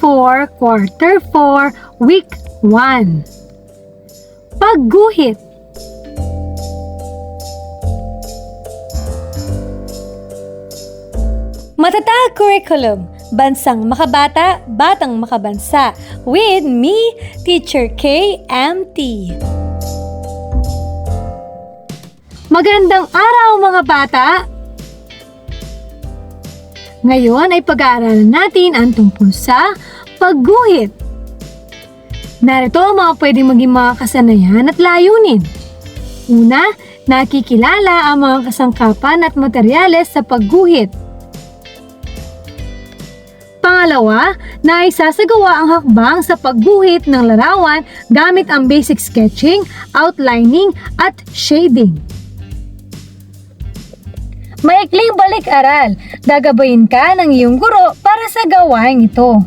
PP4 Quarter 4 Week 1 Pagguhit Matatag Curriculum, Bansang Makabata, Batang Makabansa, with me, Teacher KMT. Magandang araw mga bata! Ngayon ay pag-aaralan natin ang tungkol sa pagguhit. Narito ang mga pwedeng maging mga kasanayan at layunin. Una, nakikilala ang mga kasangkapan at materyales sa pagguhit. Pangalawa, naisasagawa ang hakbang sa pagguhit ng larawan gamit ang basic sketching, outlining, at shading. Maikling balik-aral, gagabayin ka ng iyong guro para sa gawain ito.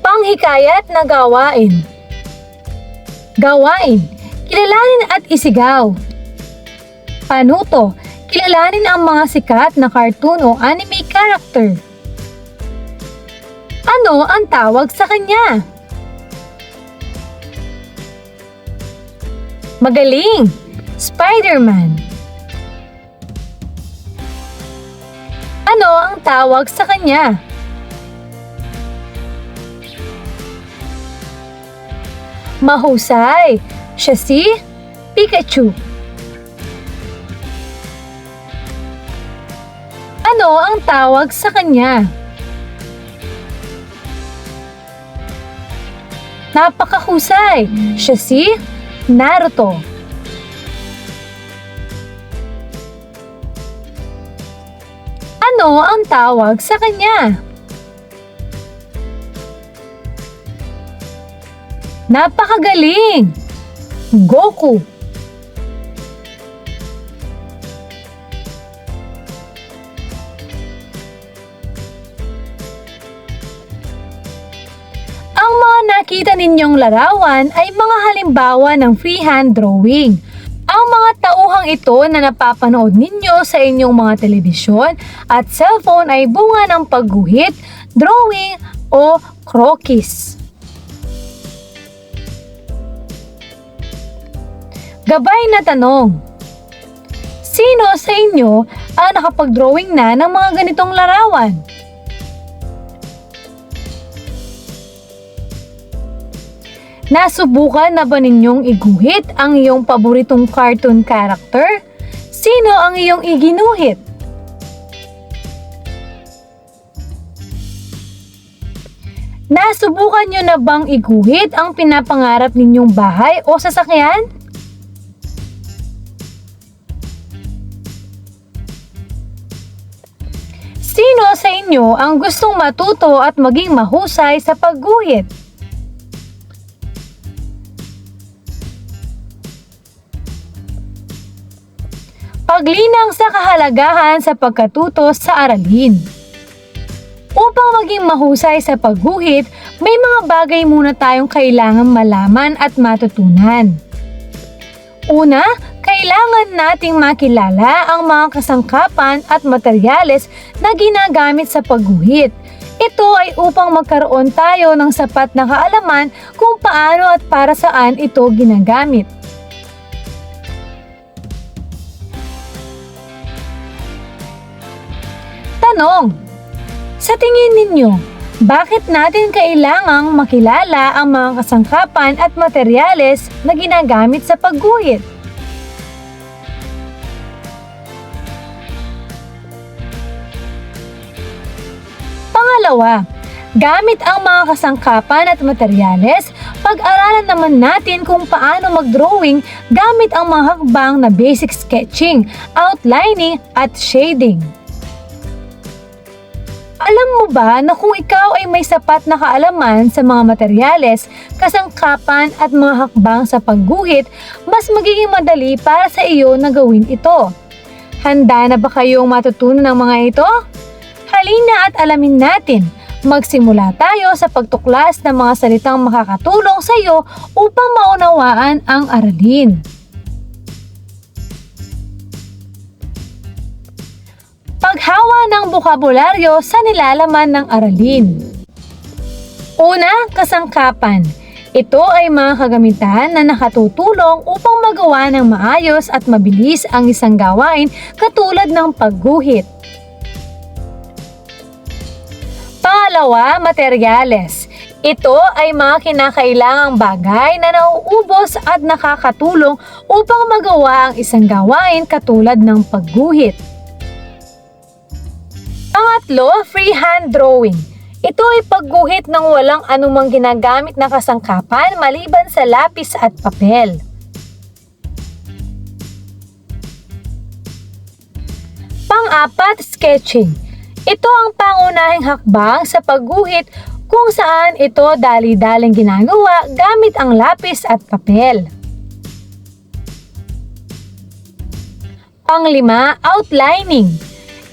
Panghikayat na gawain. Gawain, kilalanin at isigaw. Panuto, kilalanin ang mga sikat na cartoon o anime character. Ano ang tawag sa kanya? Magaling! Spider-Man. Ano ang tawag sa kanya? Mahusay! Siya si Pikachu. Ano ang tawag sa kanya? Napakahusay! Siya si Naruto. Ano ang tawag sa kanya? Napakagaling! Goku! Ang mga nakita ninyong larawan ay mga halimbawa ng freehand drawing. Ang mga tauhang ito na napapanood ninyo sa inyong mga telebisyon at cellphone ay bunga ng pagguhit, drawing o krokis. Gabay na tanong. Sino sa inyo ang nakapag-drawing na ng mga ganitong larawan? Nasubukan na ba ninyong iguhit ang iyong paboritong cartoon character? Sino ang iyong iginuhit? Nasubukan nyo na bang iguhit ang pinapangarap ninyong bahay o sasakyan? Sino sa inyo ang gustong matuto at maging mahusay sa pagguhit? Paglinang sa kahalagahan sa pagkatuto sa aralin. Upang maging mahusay sa pagguhit, may mga bagay muna tayong kailangang malaman at matutunan. Una, kailangan nating makilala ang mga kasangkapan at materyales na ginagamit sa pagguhit. Ito ay upang magkaroon tayo ng sapat na kaalaman kung paano at para saan ito ginagamit. Tanong, sa tingin ninyo, bakit natin kailangang makilala ang mga kasangkapan at materyales na ginagamit sa pagguhit? Pangalawa, gamit ang mga kasangkapan at materyales, pag-aralan naman natin kung paano mag-drawing gamit ang mga hakbang na basic sketching, outlining at shading. Alam mo ba na kung ikaw ay may sapat na kaalaman sa mga materyales, kasangkapan at mga hakbang sa pagguhit, mas magiging madali para sa iyo na gawin ito. Handa na ba kayong matutunan ng mga ito? Halina at alamin natin. Magsimula tayo sa pagtuklas ng mga salitang makakatulong sa iyo upang maunawaan ang aralin. Paghawa ng bukabularyo sa nilalaman ng aralin. Una, kasangkapan. Ito ay mga kagamitan na nakatutulong upang magawa ng maayos at mabilis ang isang gawain katulad ng pagguhit. Pangalawa, materyales. Ito ay mga kinakailangang bagay na nauubos at nakakatulong upang magawa ang isang gawain katulad ng pagguhit. Pangatlo, freehand drawing. Ito ay pagguhit ng walang anumang ginagamit na kasangkapan maliban sa lapis at papel. Pang-apat, sketching. Ito ang pangunahing hakbang sa pagguhit kung saan ito dali-daling ginagawa gamit ang lapis at papel. Panglima, outlining.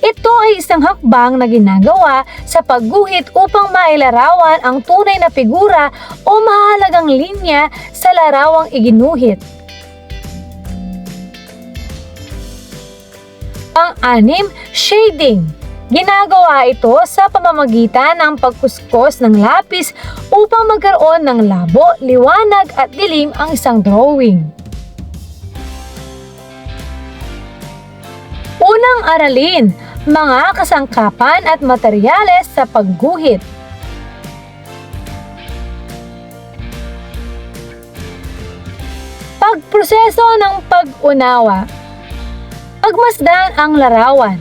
Ito ay isang hakbang na ginagawa sa pagguhit upang mailarawan ang tunay na figura o mahalagang linya sa larawang iginuhit. Pang-anim, shading. Ginagawa ito sa pamamagitan ng pagkuskos ng lapis upang magkaroon ng labo, liwanag at dilim ang isang drawing. Unang aralin, mga kasangkapan at materyales sa pagguhit. Pagproseso ng pag-unawa. Pagmasdan ang larawan.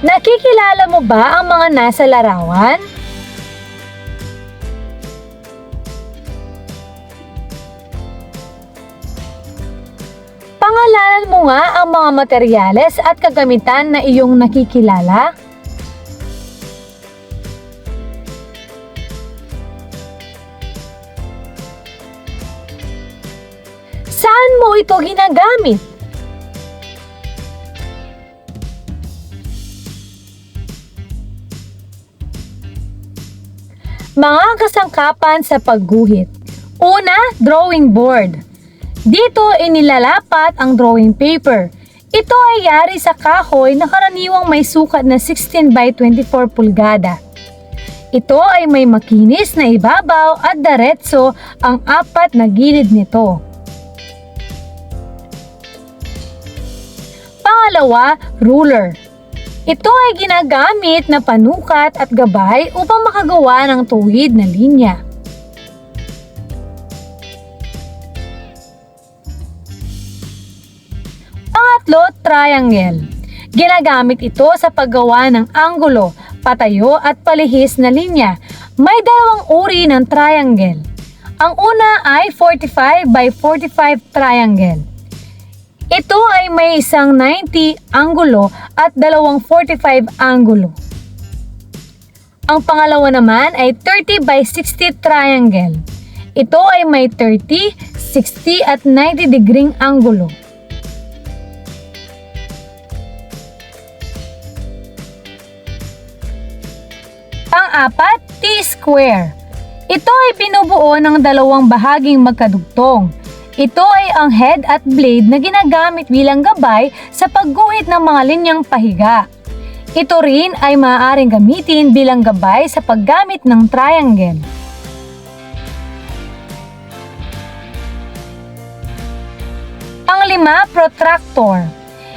Nakikilala mo ba ang mga nasa larawan? Pangalanan mo nga ang mga materyales at kagamitan na iyong nakikilala? Saan mo ito ginagamit? Mga kasangkapan sa pagguhit. Una, drawing board. Dito inilalapat ang drawing paper. Ito ay yari sa kahoy na karaniwang may sukat na 16 by 24 pulgada. Ito ay may makinis na ibabaw at daretso ang apat na gilid nito. Pangalawa, ruler. Ito ay ginagamit na panukat at gabay upang makagawa ng tuwid na linya. Pangatlo, triangle. Ginagamit ito sa paggawa ng anggulo, patayo at palihis na linya. May dalawang uri ng triangle. Ang una ay 45 by 45 triangle. Ito ay may isang 90 anggulo at dalawang 45 anggulo. Ang pangalawa naman ay 30 by 60 triangle. Ito ay may 30, 60 at 90 degreeng anggulo. Pang-apat, T-square. Ito ay binubuo ng dalawang bahaging magkadugtong. Ito ay ang head at blade na ginagamit bilang gabay sa pagguhit ng mga linyang pahiga. Ito rin ay maaaring gamitin bilang gabay sa paggamit ng triangle. Panglima, protractor.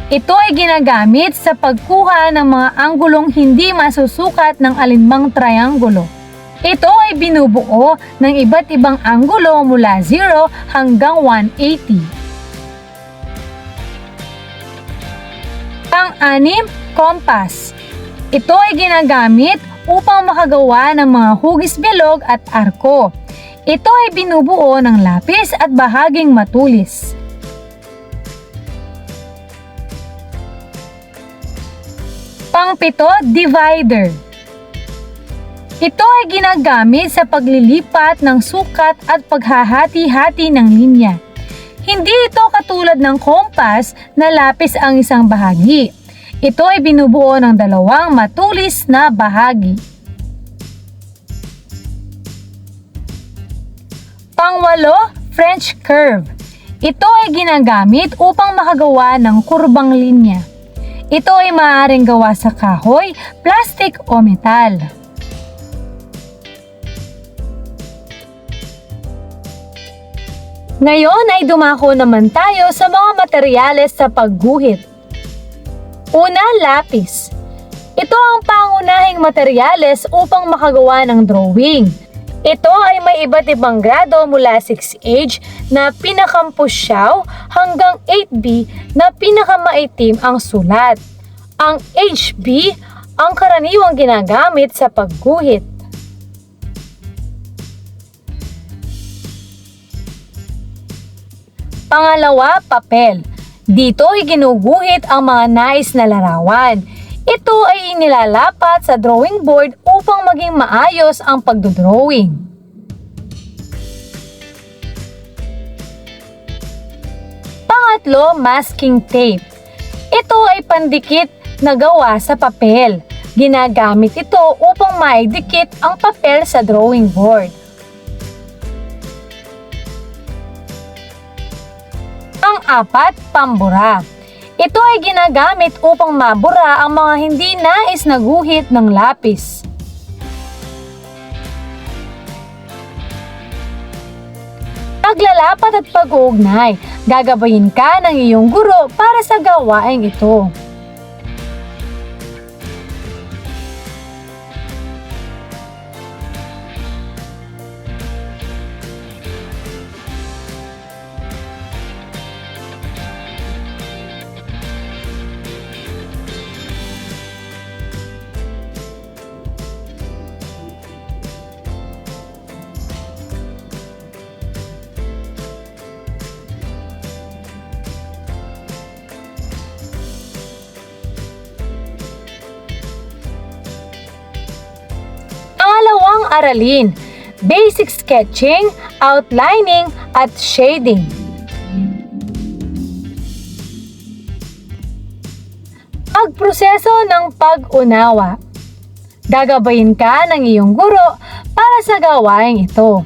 Ito ay ginagamit sa pagkuha ng mga anggulong hindi masusukat ng alinmang trianggulo. Ito ay binubuo ng iba't ibang anggulo mula 0 hanggang 180. Pang-anim, compass. Ito ay ginagamit upang makagawa ng mga hugis bilog at arko. Ito ay binubuo ng lapis at bahaging matulis. Pangpito, divider. Ito ay ginagamit sa paglilipat ng sukat at paghahati-hati ng linya. Hindi ito katulad ng kompas na lapis ang isang bahagi. Ito ay binubuo ng dalawang matulis na bahagi. Pangwalo, French curve. Ito ay ginagamit upang makagawa ng kurbang linya. Ito ay maaaring gawa sa kahoy, plastic o metal. Ngayon ay dumako naman tayo sa mga materyales sa pagguhit. Una, lapis. Ito ang pangunahing materyales upang makagawa ng drawing. Ito ay may iba't ibang grado mula 6H na pinakampusyaw hanggang 8B na pinakamaitim ang sulat. Ang HB ang karaniwang ginagamit sa pagguhit. Pangalawa, papel. Dito ay ginuguhit ang mga nais na larawan. Ito ay inilalapat sa drawing board upang maging maayos ang pagdodrawing. Pangatlo, masking tape. Ito ay pandikit na gawa sa papel. Ginagamit ito upang maidikit ang papel sa drawing board. Ang apat, pambura. Ito ay ginagamit upang mabura ang mga hindi nais na guhit ng lapis. Paglalapat at pag-uugnay, gagabayin ka ng iyong guro para sa gawaing ito. Aralin, basic sketching, outlining, at shading. Pagproseso ng pag-unawa. Gagabayin ka ng iyong guro para sa gawain ito.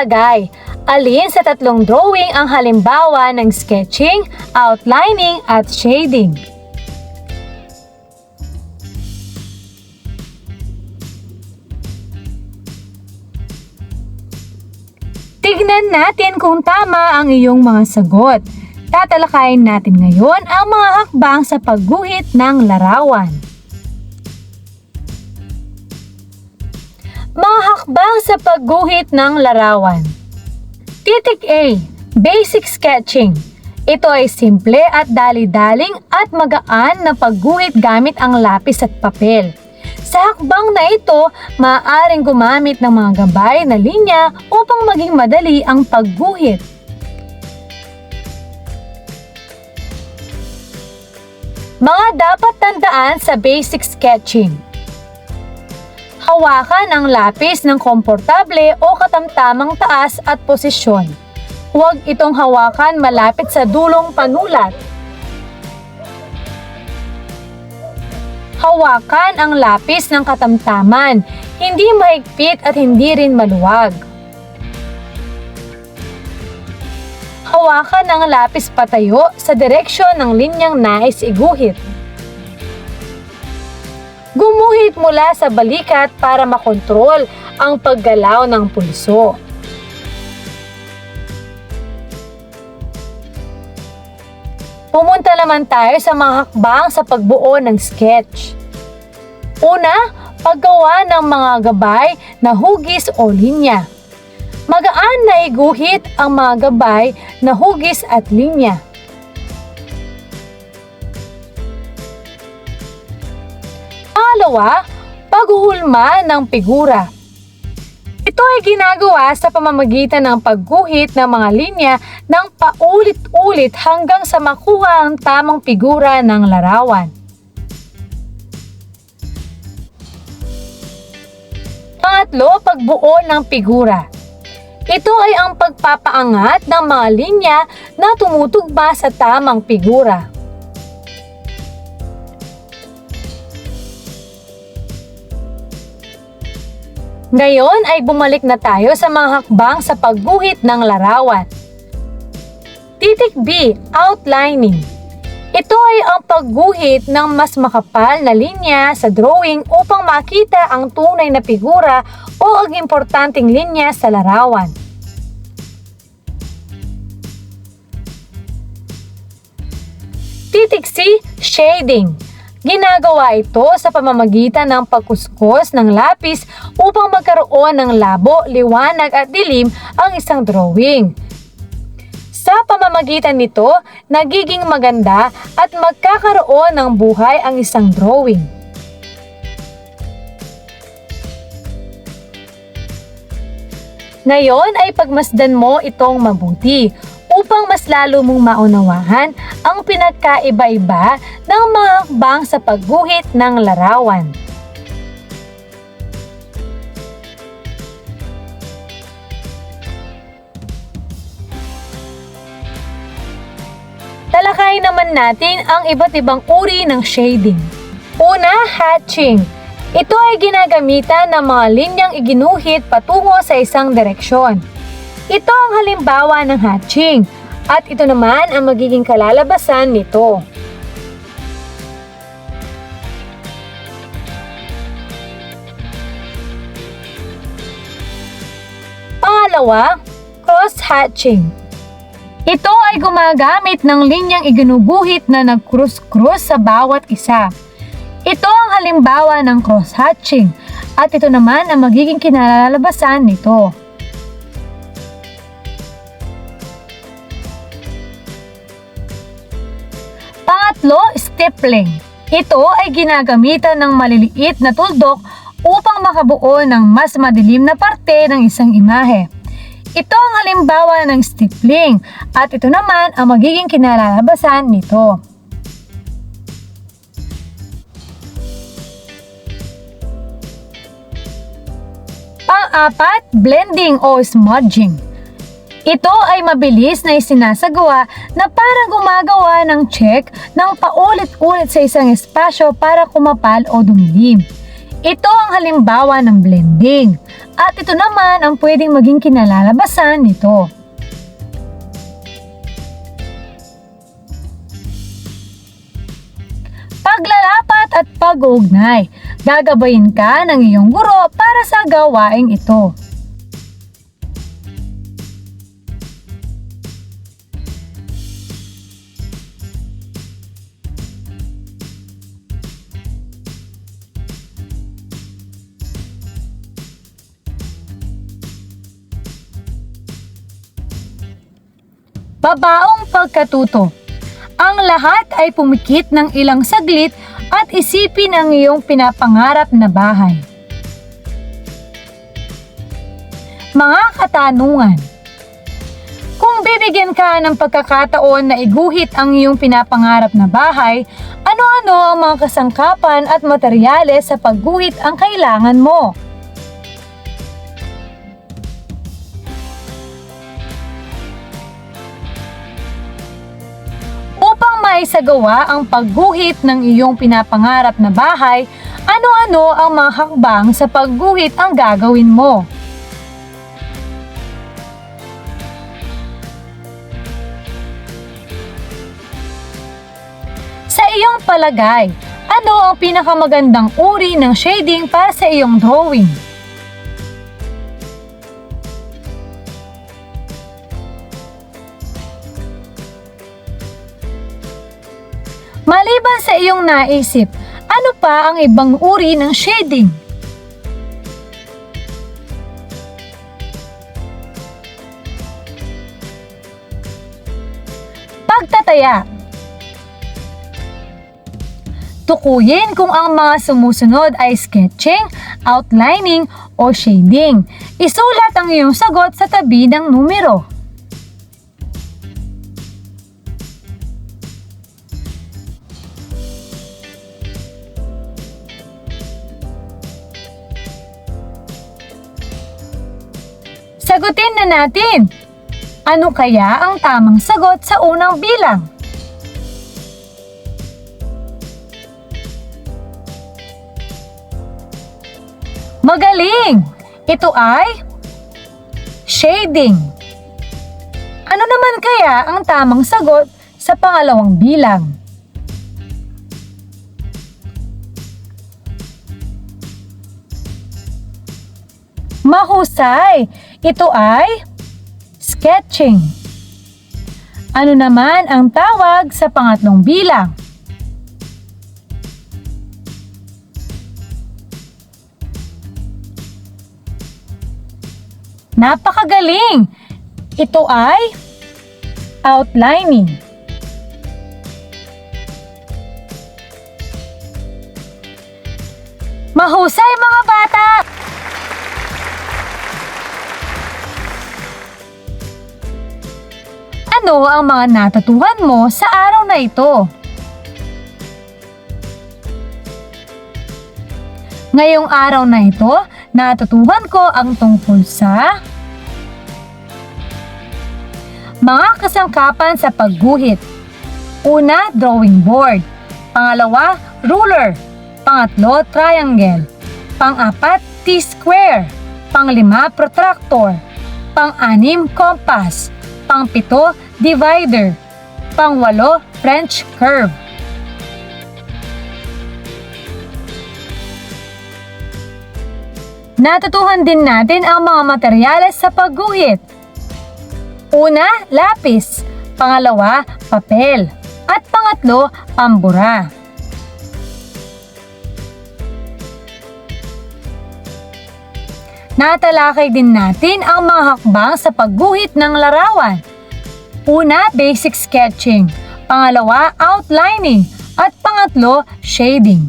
Iyong palagay, alin sa tatlong drawing ang halimbawa ng sketching, outlining, at shading? Tignan natin kung tama ang iyong mga sagot. Tatalakayin natin ngayon ang mga hakbang sa pagguhit ng larawan. Mga hakbang sa pagguhit ng larawan. Titik A. Basic sketching. Ito ay simple at dali-daling at magaan na pagguhit gamit ang lapis at papel. Sa hakbang na ito, maaaring gumamit ng mga gabay na linya upang maging madali ang pagguhit. Mga dapat tandaan sa basic sketching. Hawakan ang lapis ng komportable o katamtamang taas at posisyon. Huwag itong hawakan malapit sa dulong panulat. Hawakan ang lapis ng katamtaman, hindi mahigpit at hindi rin maluwag. Hawakan ang lapis patayo sa direksyon ng linyang nais iguhit. Gumuhit mula sa balikat para makontrol ang paggalaw ng pulso. Pumunta naman tayo sa mga hakbang sa pagbuo ng sketch. Una, paggawa ng mga gabay na hugis o linya. Magaan na iguhit ang mga gabay na hugis at linya. Pangalawa, paghuhulma ng figura. Ito ay ginagawa sa pamamagitan ng pagguhit ng mga linya ng paulit-ulit hanggang sa makuha ang tamang figura ng larawan. Pangatlo, pagbuo ng figura. Ito ay ang pagpapaangat ng mga linya na tumutugma sa tamang figura. Ngayon ay bumalik na tayo sa mga hakbang sa pagguhit ng larawan. Titik B, outlining. Ito ay ang pagguhit ng mas makapal na linya sa drawing upang makita ang tunay na figura o ang importanteng linya sa larawan. Titik C, shading. Ginagawa ito sa pamamagitan ng pagkuskos ng lapis upang magkaroon ng labo, liwanag at dilim ang isang drawing. Sa pamamagitan nito, nagiging maganda at magkakaroon ng buhay ang isang drawing. Ngayon ay pagmasdan mo itong mabuti upang mas lalo mong maunawahan ang pinagkaiba-iba ng mga hakbang sa pagguhit ng larawan. Talakayin naman natin ang iba't ibang uri ng shading. Una, hatching. Ito ay ginagamitan ng mga linyang iginuhit patungo sa isang direksyon. Ito ang halimbawa ng hatching at ito naman ang magiging kalalabasan nito. Pangalawa, cross-hatching. Ito ay gumagamit ng linyang iginuguhit na nag-cross-cross sa bawat isa. Ito ang halimbawa ng cross-hatching at ito naman ang magiging kinalalabasan nito. Pangatlo, stippling. Ito ay ginagamitan ng maliliit na tuldok upang makabuo ng mas madilim na parte ng isang imahe. Ito ang halimbawa ng stippling at ito naman ang magiging kinalalabasan nito. Pang-apat, blending o smudging. Ito ay mabilis na isinasagawa na parang gumagawa ng check ng paulit-ulit sa isang espasyo para kumapal o dumilim. Ito ang halimbawa ng blending at ito naman ang pwedeng maging kinalalabasan nito. Paglalapat at pag-uugnay. Gagabayin ka ng iyong guro para sa gawaing ito. Babaong pagkatuto. Ang lahat ay pumikit ng ilang saglit at isipin ang iyong pinapangarap na bahay. Mga katanungan Kung bibigyan ka ng pagkakataon na iguhit ang iyong pinapangarap na bahay, ano-ano ang mga kasangkapan at materyales sa pagguhit ang kailangan mo? Upang maisagawa ang pagguhit ng iyong pinapangarap na bahay, ano-ano ang mga hakbang sa pagguhit ang gagawin mo? Sa iyong palagay, ano ang pinakamagandang uri ng shading para sa iyong drawing? Maliban sa iyong naisip, ano pa ang ibang uri ng shading? Pagtataya Tukuyin kung ang mga sumusunod ay sketching, outlining, o shading. Isulat ang iyong sagot sa tabi ng numero. Natin! Ano kaya ang tamang sagot sa unang bilang? Magaling! Ito ay shading. Ano naman kaya ang tamang sagot sa pangalawang bilang? Mahusay! Ito ay sketching. Ano naman ang tawag sa pangatlong bilang? Napakagaling! Ito ay outlining. Mahusay mga Ano ang mga natutuhan mo sa araw na ito? Ngayong araw na ito, natutuhan ko ang tungkol sa mga kasangkapan sa pagguhit. Una, drawing board. Pangalawa, ruler. Pangatlo, triangle. Pang-apat, T-square. Panglima, protractor. Pang-anim, compass. Pang-pito, divider. Pang-walo, French curve. Natutuhan din natin ang mga materyales sa pagguhit. Una, lapis. Pangalawa, papel. At pangatlo, pambura. Natalakay din natin ang mga hakbang sa pagguhit ng larawan. Una, basic sketching. Pangalawa, outlining. At pangatlo, shading.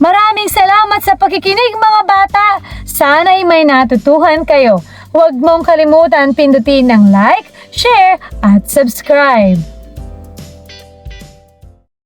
Maraming salamat sa pakikinig mga bata. Sana'y may natutuhan kayo. Huwag mong kalimutan pindutin ng like, share, at subscribe.